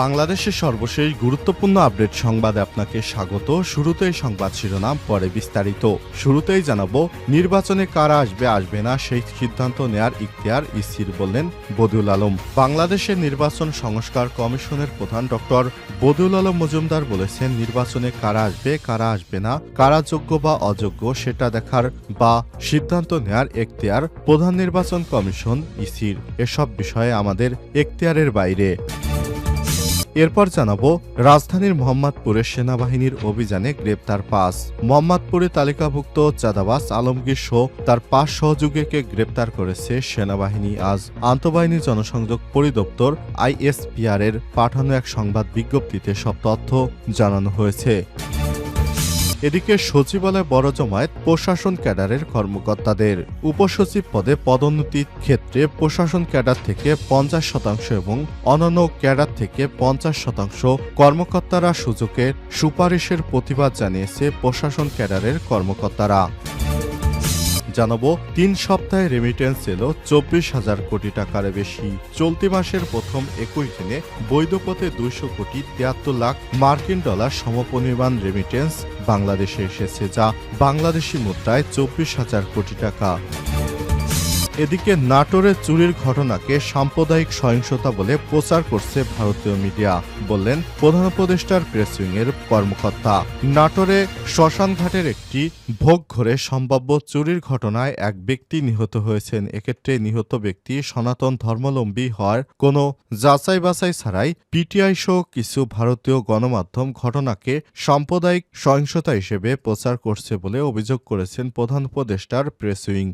বাংলাদেশের সর্বশেষ গুরুত্বপূর্ণ আপডেট সংবাদে আপনাকে স্বাগত। শুরুতেই সংবাদ শিরোনাম, পরে বিস্তারিত। শুরুতেই জানাব, নির্বাচনে কারা আসবে আসবে না, সেই সিদ্ধান্ত নেয়ার ইখতিয়ার ইসির বললেন বদিউল আলম। বাংলাদেশের নির্বাচন সংস্কার কমিশনের প্রধান ডক্টর বদিউল আলম মজুমদার বলেছেন, নির্বাচনে কারা আসবে কারা আসবে না, কারা যোগ্য বা অযোগ্য সেটা দেখার বা সিদ্ধান্ত নেয়ার এখতিয়ার প্রধান নির্বাচন কমিশন ইসির। এসব বিষয়ে আমাদের এখতিয়ারের বাইরে। এরপর জানাব, রাজধানীর মোহাম্মদপুরে সেনাবাহিনীর অভিযানে গ্রেপ্তার পাঁচ। মোহাম্মদপুরে তালিকাভুক্ত চাদাবাস আলমগীর সহ তার পাঁচ সহযোগীকে গ্রেপ্তার করেছে সেনাবাহিনী। আজ আন্তঃবাহিনী জনসংযোগ পরিদপ্তর আইএসপিআর এর পাঠানো এক সংবাদ বিজ্ঞপ্তিতে সব তথ্য জানানো হয়েছে। এদিকে সচিবালয় বড় জমায়েত প্রশাসন ক্যাডারের কর্মকর্তাদের। উপসচিব পদে পদোন্নতির ক্ষেত্রে প্রশাসন ক্যাডার থেকে পঞ্চাশ শতাংশ এবং অনন্য ক্যাডার থেকে পঞ্চাশ শতাংশ কর্মকর্তারা সুযোগের সুপারিশের প্রতিবাদ জানিয়েছে প্রশাসন ক্যাডারের কর্মকর্তারা। জানাব, তিন সপ্তাহে রেমিটেন্স এলো চব্বিশ হাজার কোটি টাকার বেশি। চলতি মাসের প্রথম একুশ দিনে বৈধপথে দুইশো কোটি তিয়াত্তর লাখ মার্কিন ডলার সমপরিমাণ রেমিটেন্স বাংলাদেশে এসেছে, যা বাংলাদেশি মুদ্রায় চব্বিশ হাজার কোটি টাকা। এদিকে নাটোরে চুরির ঘটনাকে সাম্প্রদায়িক সহিংসতা বলে প্রচার করছে ভারতীয় মিডিয়া, বললেন প্রধান উপদেষ্টার প্রেস উইংয়ের কর্মকর্তা। নাটোরে শ্মশানঘাটের একটি ভোগ ঘরে সম্ভাব্য চুরির ঘটনায় এক ব্যক্তি নিহত হয়েছেন। এক্ষেত্রে নিহত ব্যক্তি সনাতন ধর্মাবলম্বী হওয়ার কোনো যাচাই বাছাই ছাড়াই পিটিআই সহ কিছু ভারতীয় গণমাধ্যম ঘটনাকে সাম্প্রদায়িক সহিংসতা হিসেবে প্রচার করছে বলে অভিযোগ করেছেন প্রধান উপদেষ্টার প্রেস উইং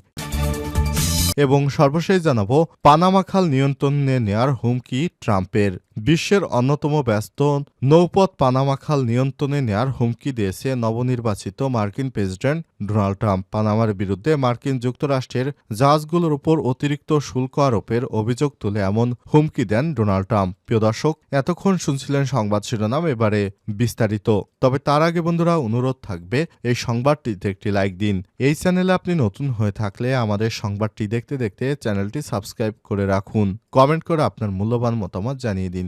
এবং সর্বশেষ জানাব পানামা খাল নিয়ন্ত্রণে নেয়ার হুমকি ট্রাম্পের। বিশ্বের অন্যতম ব্যস্ত নৌপথ পানামা খাল নিয়ন্ত্রণে নেয়ার হুমকি দিয়েছে নবনির্বাচিত মার্কিন প্রেসিডেন্ট ডোনাল্ড ট্রাম্প। পানামার বিরুদ্ধে মার্কিন যুক্তরাষ্ট্রের জাহাজগুলোর উপর অতিরিক্ত শুল্ক আরোপের অভিযোগ তুলে এমন হুমকি দেন ডোনাল্ড ট্রাম্প। প্রিয় দর্শক, এতক্ষণ শুনছিলেন সংবাদ শিরোনাম, এবারে বিস্তারিত। তবে তার আগে বন্ধুরা, অনুরোধ থাকবে এই সংবাদটিতে একটি লাইক দিন। এই চ্যানেলে আপনি নতুন হয়ে থাকলে আমাদের সংবাদটি দেখতে দেখতে চ্যানেলটি সাবস্ক্রাইব করে রাখুন। কমেন্ট করে আপনার মূল্যবান মতামত জানিয়ে দিন।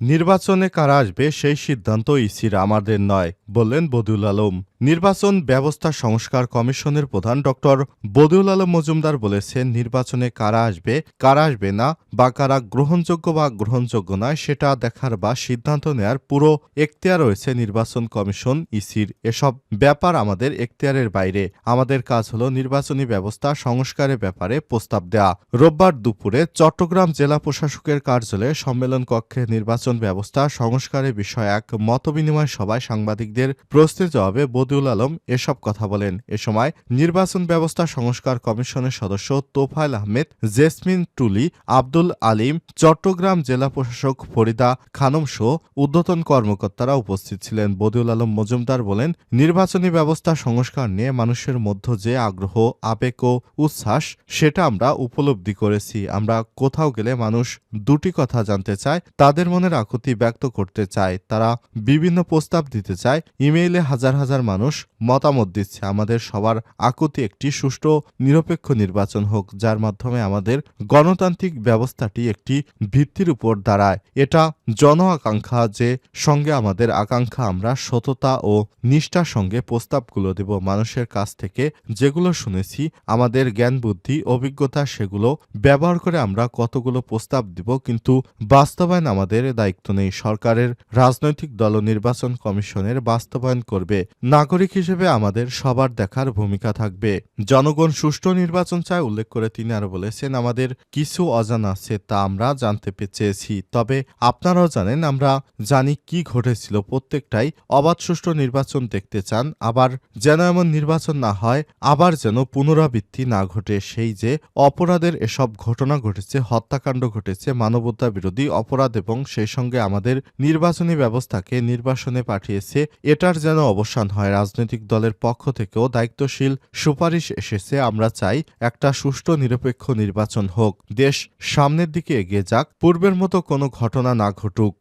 নির্বাচনে কারা আসবে সেই সিদ্ধান্ত ইসির আমাদের নয়, বললেন বদিউল আলম। নির্বাচন ব্যবস্থা সংস্কার কমিশনের প্রধান ডক্টর বদিউল আলম মজুমদার বলেছেন, নির্বাচনে কারা আসবে কারা আসবে না, বা কারা গ্রহণযোগ্য বা গ্রহণযোগ্য নয়, সেটা দেখার বা সিদ্ধান্ত নেয়ার পুরো এখতিয়ার রয়েছে নির্বাচন কমিশন ইসির। এসব ব্যাপার আমাদের এখতিয়ারের বাইরে। আমাদের কাজ হলো নির্বাচনী ব্যবস্থা সংস্কারের ব্যাপারে প্রস্তাব দেয়া। রোববার দুপুরে চট্টগ্রাম জেলা প্রশাসকের কার্যালয়ে সম্মেলন কক্ষে নির্বাচন ব্যবস্থা সংস্কারের বিষয়ে এক মতবিনিময় সভায় সাংবাদিকদের প্রশ্নের জবাবে বদিউল আলম এসব কথা বলেন। এ সময় নির্বাচন ব্যবস্থা সংস্কার কমিশনের সদস্য তোফায়েল আহমেদ, জেসমিন টুলি, আব্দুল আলিম, চট্টগ্রাম জেলা প্রশাসক ফরিদা খানম সহ ঊর্ধ্বতন কর্মকর্তারা উপস্থিত ছিলেন। বদিউল আলম মজুমদার বলেন, নির্বাচনী ব্যবস্থা সংস্কার নিয়ে মানুষের মধ্যে যে আগ্রহ, আবেগ ও উচ্ছ্বাস, সেটা আমরা উপলব্ধি করেছি। আমরা কোথাও গেলে মানুষ দুটি কথা জানতে চায়, তাদের মনের আকুতি ব্যক্ত করতে চায়, তারা বিভিন্ন প্রস্তাব দিতে চায়। ইমেইলে হাজার হাজার মানুষ মতামত দিচ্ছে। আমাদের সবার আকুতি একটি সুষ্ঠু, নিরপেক্ষ নির্বাচন হোক, যার মাধ্যমে আমাদের গণতান্ত্রিক ব্যবস্থাটি একটি ভিত্তির উপর দাঁড়ায়। এটা জন আকাঙ্ক্ষা যে সঙ্গে আমাদের আকাঙ্ক্ষা, আমরা সততা ও নিষ্ঠার সঙ্গে প্রস্তাবগুলো দেব। মানুষের কাছ থেকে যেগুলো শুনেছি, আমাদের জ্ঞান, বুদ্ধি, অভিজ্ঞতা, সেগুলো ব্যবহার করে আমরা কতগুলো প্রস্তাব দিব, কিন্তু বাস্তবায়ন আমাদের দায়িত্ব। নেই সরকারের। রাজনৈতিক দল নির্বাচন কমিশনের বাস্তবায়ন করবে। নাগরিক হিসেবে আমাদের সবার দেখার ভূমিকা থাকবে। জনগণ সুষ্ঠু নির্বাচন চায় উল্লেখ করে তিনি আরও বলেছেন, আমাদের কিছু অজানা আছে তা আমরা জানতে চেয়েছি। তবে আপনারাও জানেন, আমরা জানি কি ঘটেছিল। প্রত্যেকটাই অবাধ সুষ্ঠু নির্বাচন দেখতে চান। আবার যেন এমন নির্বাচন না হয়, আবার যেন পুনরাবৃত্তি না ঘটে। সেই যে অপরাধের এসব ঘটনা ঘটেছে, হত্যাকাণ্ড ঘটেছে মানবতা বিরোধী অপরাধ এবং সেই সঙ্গে আমাদের নির্বাচনী ব্যবস্থাকে নির্বাসনে পাঠিয়েছে, এটার যেন অবসান হয়। রাজনৈতিক দলের পক্ষ থেকেও দায়িত্বশীল সুপারিশ এসেছে। আমরা চাই একটা সুষ্ঠু, নিরপেক্ষ নির্বাচন হোক। দেশ সামনের দিকে এগিয়ে যাক। পূর্বের মতো কোনো ঘটনা না ঘটুক।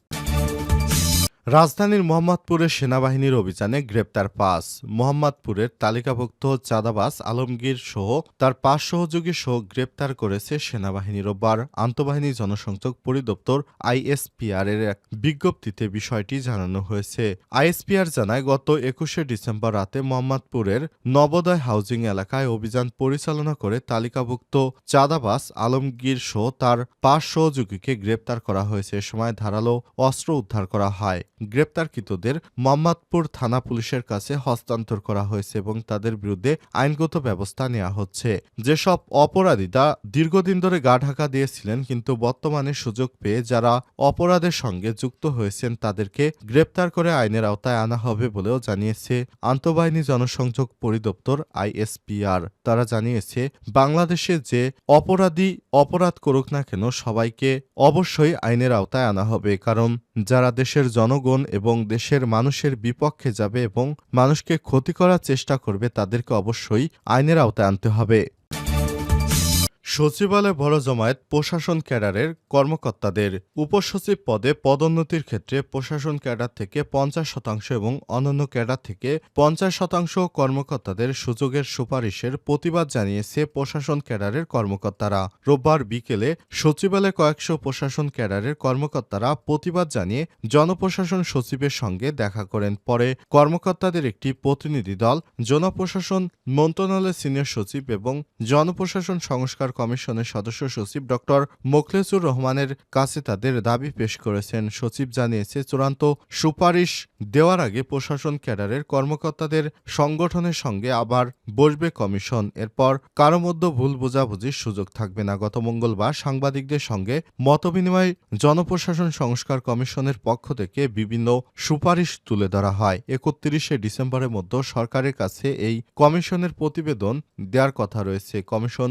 রাজধানীর মোহাম্মদপুরের সেনাবাহিনীর অভিযানে গ্রেপ্তার পাঁচ। মোহাম্মদপুরের তালিকাভুক্ত চাঁদাবাস আলমগীর সহ তার পাঁচ সহযোগী সহ গ্রেপ্তার করেছে সেনাবাহিনী রোববার। আন্তঃবাহিনী জনসংযোগ পরিদপ্তর আইএসপিআর এর এক বিজ্ঞপ্তিতে বিষয়টি জানানো হয়েছে। আইএসপিআর জানায়, গত একুশে ডিসেম্বর রাতে মোহাম্মদপুরের নবোদয় হাউজিং এলাকায় অভিযান পরিচালনা করে তালিকাভুক্ত চাঁদাবাস আলমগীর সহ তার পাঁচ সহযোগীকে গ্রেপ্তার করা হয়েছে। এ সময় ধারালো অস্ত্র উদ্ধার করা হয়। গ্রেপ্তারকৃতদের মোহাম্মদপুর থানা পুলিশের কাছে হস্তান্তর করা হয়েছে এবং তাদের বিরুদ্ধে আইনগত ব্যবস্থা নেওয়া হচ্ছে। যেসব অপরাধীরা দীর্ঘদিন ধরে গা ঢাকা দিয়েছিলেন কিন্তু বর্তমানে সুযোগ পেয়ে যারা অপরাধের সঙ্গে যুক্ত হয়েছেন তাদেরকে গ্রেপ্তার করে আইনের আওতায় আনা হবে বলেও জানিয়েছে আন্তঃবাহিনী জনসংযোগ পরিদপ্তর আইএসপিআর। তারা জানিয়েছে, বাংলাদেশে যে অপরাধী অপরাধ করুক না কেন সবাইকে অবশ্যই আইনের আওতায় আনা হবে, কারণ যারা দেশের জনগণ এবং দেশের মানুষের বিপক্ষে যাবে এবং মানুষকে ক্ষতি করার চেষ্টা করবে, তাদেরকে অবশ্যই আইনের আওতায় আনতে হবে। সচিবালয় বড় জমায়েত প্রশাসন ক্যাডারের কর্মকর্তাদের উপসচিব পদে পদোন্নতির ক্ষেত্রে প্রশাসন ক্যাডার থেকে পঞ্চাশ শতাংশ এবং অন্যান্য ক্যাডার থেকে পঞ্চাশ শতাংশ কর্মকর্তাদের সুযোগের সুপারিশের প্রতিবাদ জানিয়েছে প্রশাসন ক্যাডারের কর্মকর্তারা। রোববার বিকেলে সচিবালয়ে কয়েকশো প্রশাসন ক্যাডারের কর্মকর্তারা প্রতিবাদ জানিয়ে জনপ্রশাসন সচিবের সঙ্গে দেখা করেন। পরে কর্মকর্তাদের একটি প্রতিনিধি দল, জনপ্রশাসন মন্ত্রণালয়ের সিনিয়র সচিব এবং জনপ্রশাসন সংস্কার কমিশনের সদস্য সচিব ড মোখলেসুর রহমানের কাছে তাদের দাবি পেশ করেছেন। সচিব জানিয়েছে, চূড়ান্ত সুপারিশ দেওয়ার আগে প্রশাসন ক্যাডারের কর্মকর্তাদের সংগঠনের সঙ্গে আবার বসবে কমিশন। এরপর কারও মধ্যে ভুল বোঝাবুঝির সুযোগ থাকবে না। গত মঙ্গলবার সাংবাদিকদের সঙ্গে মতবিনিময় জনপ্রশাসন সংস্কার কমিশনের পক্ষ থেকে বিভিন্ন সুপারিশ তুলে ধরা হয়। একত্রিশে ডিসেম্বরের মধ্যে সরকারের কাছে এই কমিশনের প্রতিবেদন দেওয়ার কথা রয়েছে। কমিশন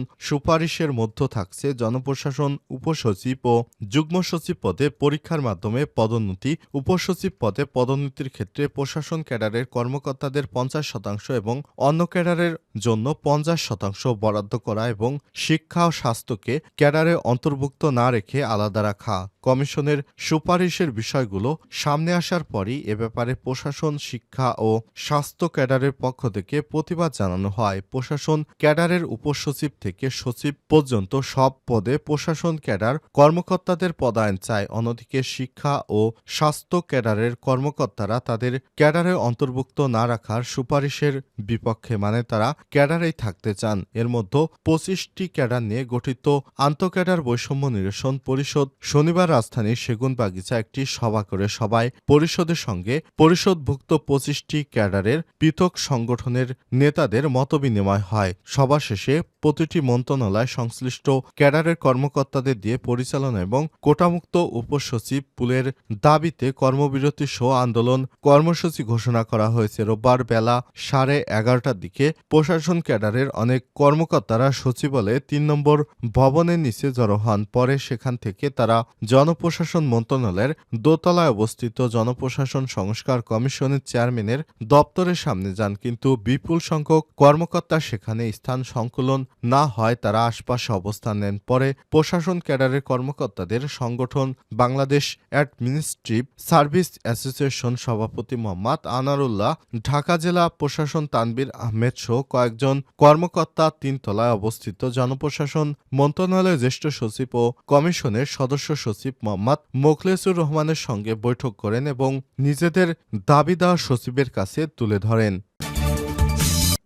সুপারিশের মধ্য থাকছে জনপ্রশাসন, উপসচিব ও যুগ্ম সচিব পদে পরীক্ষার মাধ্যমে পদোন্নতি। উপসচিব পদে পদোন্নতির ক্ষেত্রে প্রশাসন ক্যাডারের কর্মকর্তাদের পঞ্চাশ শতাংশ এবং অন্য ক্যাডারের জন্য পঞ্চাশ শতাংশ বরাদ্দ করা এবং শিক্ষা ও স্বাস্থ্যকে ক্যাডারে অন্তর্ভুক্ত না রেখে আলাদা রাখা। কমিশনের সুপারিশের বিষয়গুলো সামনে আসার পরই এ ব্যাপারে প্রশাসন, শিক্ষা ও স্বাস্থ্য ক্যাডারের পক্ষ থেকে প্রতিবাদ জানানো হয়। প্রশাসন ক্যাডারের উপসচিব থেকে সচিব পর্যন্ত সব পদে প্রশাসন ক্যাডার কর্মকর্তাদের পদায়ন চায়। অন্যদিকে শিক্ষা ও স্বাস্থ্য ক্যাডারের কর্মকর্তারা তাদের ক্যাডারে অন্তর্ভুক্ত না রাখার সুপারিশের বিপক্ষে মানে তারা ক্যাডারেই থাকতে চান। এর মধ্যে পঁচিশটি ক্যাডার নিয়ে গঠিত আন্তঃক্যাডার বৈষম্য নিরসন পরিষদ শনিবার রাজধানীর সেগুন বাগিচা একটি সভা করে সবাই পরিষদের সঙ্গে পরিষদভুক্ত পঁচিশটি ক্যাডারের পৃথক সংগঠনের নেতাদের মতবিনিময় হয়। সভা শেষে প্রতিটি মন্ত্রণালয় সংশ্লিষ্ট ক্যাডারের কর্মকর্তাদের দিয়ে পরিচালনা এবং কোটামুক্ত উপসচিব পুলের দাবিতে কর্মবিরতি সহ আন্দোলন কর্মসূচি ঘোষণা করা হয়েছে। রোববার বেলা সাড়ে এগারোটার দিকে প্রশাসন ক্যাডারের অনেক কর্মকর্তারা সচিবালয়ে তিন নম্বর ভবনের নিচে জড়ো হন। পরে সেখান থেকে তারা জনপ্রশাসন মন্ত্রণালয়ের দোতলায় অবস্থিত জনপ্রশাসন সংস্কার কমিশনের চেয়ারম্যানের দপ্তরের সামনে যান, কিন্তু বিপুল সংখ্যক কর্মকর্তা সেখানে স্থান সংকুলন না হয়, তারা আশপাশে অবস্থান নেন। পরে প্রশাসন ক্যাডারের কর্মকর্তাদের সংগঠন বাংলাদেশ অ্যাডমিনিস্ট্রেটিভ সার্ভিস অ্যাসোসিয়েশন সভাপতি মোহাম্মদ আনারুল্লাহ, ঢাকা জেলা প্রশাসন তানবির আহমেদ সহ কয়েকজন কর্মকর্তা তিনতলায় অবস্থিত জনপ্রশাসন মন্ত্রণালয়ের জ্যেষ্ঠ সচিব ও কমিশনের সদস্য সচিব মোহাম্মদ মোখলেসুর রহমানের সঙ্গে বৈঠক করেন এবং নিজেদের দাবি দেওয়া সচিবের কাছে তুলে ধরেন।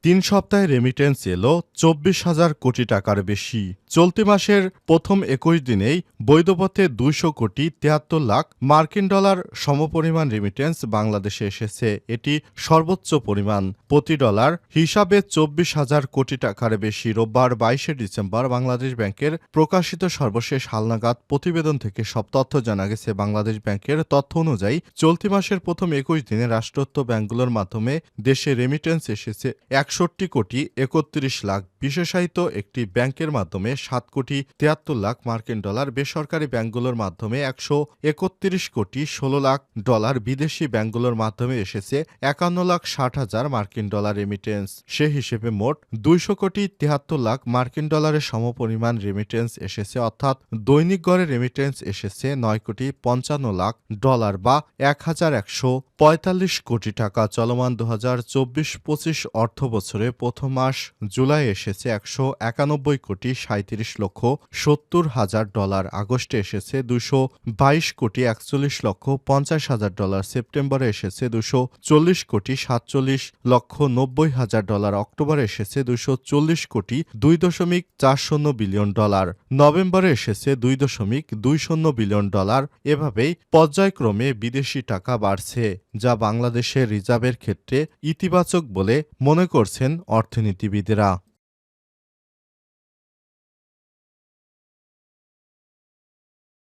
তিন সপ্তাহে রেমিটেন্স এলো চব্বিশ হাজার কোটি টাকার বেশি। চলতি মাসের প্রথম একুশ দিনেই বৈধপথে দুইশো কোটি তিয়াত্তর লাখ মার্কিন ডলার সমপরিমাণ রেমিটেন্স বাংলাদেশে এসেছে। এটি সর্বোচ্চ পরিমাণ। প্রতি ডলার হিসাবে চব্বিশ হাজার কোটি টাকার বেশি। রোববার বাইশে ডিসেম্বর বাংলাদেশ ব্যাংকের প্রকাশিত সর্বশেষ হালনাগাদ প্রতিবেদন থেকে সব তথ্য জানা গেছে। বাংলাদেশ ব্যাংকের তথ্য অনুযায়ী চলতি মাসের প্রথম একুশ দিনে রাষ্ট্রত্ব ব্যাংকগুলোর মাধ্যমে দেশে রেমিটেন্স এসেছে এক একষট্টি কোটি একত্রিশ লাখ বিশেষায়িত একটি ব্যাংকের মাধ্যমে সাত কোটি তিয়াত্তর লাখ মার্কিন ডলার বেসরকারি ব্যাংকগুলোর মাধ্যমে একশো একত্রিশ কোটি ষোলো লাখ ডলার বিদেশি ব্যাংকগুলোর মাধ্যমে এসেছে একান্ন লাখ ষাট হাজার মার্কিন ডলার রেমিটেন্স সে হিসেবে মোট দুইশো কোটি তিয়াত্তর লাখ মার্কিন ডলারের সমপরিমাণ রেমিটেন্স এসেছে, অর্থাৎ দৈনিক গড়ে রেমিটেন্স এসেছে নয় কোটি পঞ্চান্ন লাখ ডলার বা এক হাজার একশো পঁয়তাল্লিশ কোটি টাকা। চলমান দু হাজার চব্বিশ পঁচিশ অর্থ বছরে প্রথম মাস জুলাই এসেছে একশো একানব্বই কোটি সাঁত্রিশ লক্ষ সত্তর হাজার ডলার। আগস্টে এসেছে দুশো বাইশ কোটি একচল্লিশ লক্ষ পঞ্চাশ হাজার ডলার। সেপ্টেম্বরে এসেছে দুশো চল্লিশ কোটি সাতচল্লিশ লক্ষ নব্বই হাজার ডলার। অক্টোবরে এসেছে দুশো চল্লিশ কোটি দুই দশমিক চার শূন্য বিলিয়ন ডলার। নভেম্বরে এসেছে দুই দশমিক দুই শূন্য বিলিয়ন ডলার। এভাবেই পর্যায়ক্রমে বিদেশি টাকা বাড়ছে। যা বাংলাদেশের রিজার্ভের ক্ষেত্রে ইতিবাচক বলে মনে করছেন অর্থনীতিবিদেরা।